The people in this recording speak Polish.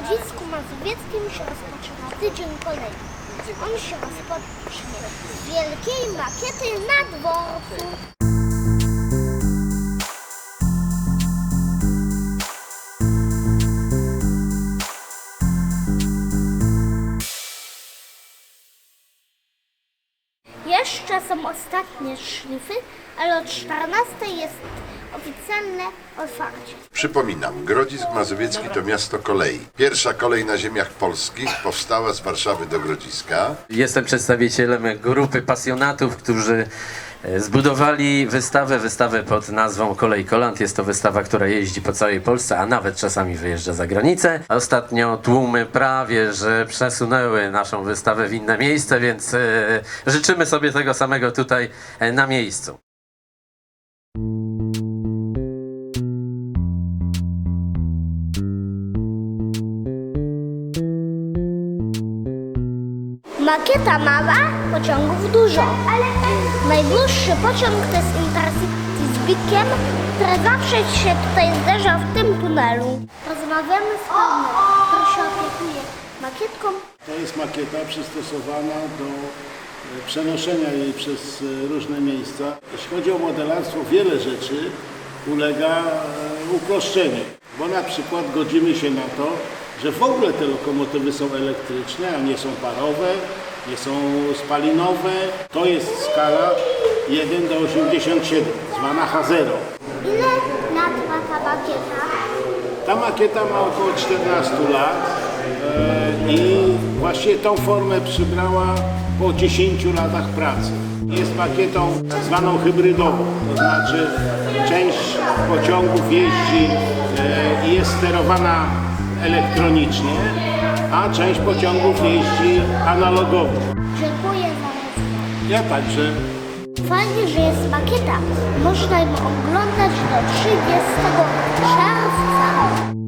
Grodzisku Mazowieckim się rozpoczyna tydzień kolei. On się rozpocznie z wielkiej makiety na dworcu. Jeszcze są ostatnie szlify, ale o 14 jest oficjalne otwarcie. Przypominam, Grodzisk Mazowiecki to miasto kolei. Pierwsza kolej na ziemiach polskich powstała z Warszawy do Grodziska. Jestem przedstawicielem grupy pasjonatów, którzy e, zbudowali wystawę, wystawę pod nazwą Kolej Koland. Jest to wystawa, która jeździ po całej Polsce, a nawet czasami wyjeżdża za granicę. Ostatnio tłumy prawie, że przesunęły naszą wystawę w inne miejsce, więc e, życzymy sobie tego samego tutaj e, na miejscu. Makieta mała, pociągów dużo. Najdłuższy pociąg to jest Intercity z Bikiem, który zawsze się tutaj zderza w tym tunelu. Rozmawiamy z panem, który się opiekuje makietką. To jest makieta przystosowana do e, przenoszenia jej przez e, różne miejsca. Jeśli chodzi o modelarstwo, wiele rzeczy ulega e, uproszczeniu, bo na przykład godzimy się na to, że w ogóle te lokomotywy są elektryczne, a nie są parowe, nie są spalinowe. To jest skala 1 do 87, zwana H0. Ile lat ma ta makieta? Ta makieta ma około 14 lat e, i właśnie tą formę przybrała po 10 latach pracy. Jest makietą zwaną hybrydową, to znaczy część pociągów jeździ e, i jest sterowana elektronicznie, a część pociągów jeździ analogowo. Dziękuję za rozmowę. Ja także Fajnie, że jest makieta. Można ją oglądać do 30 czerwca.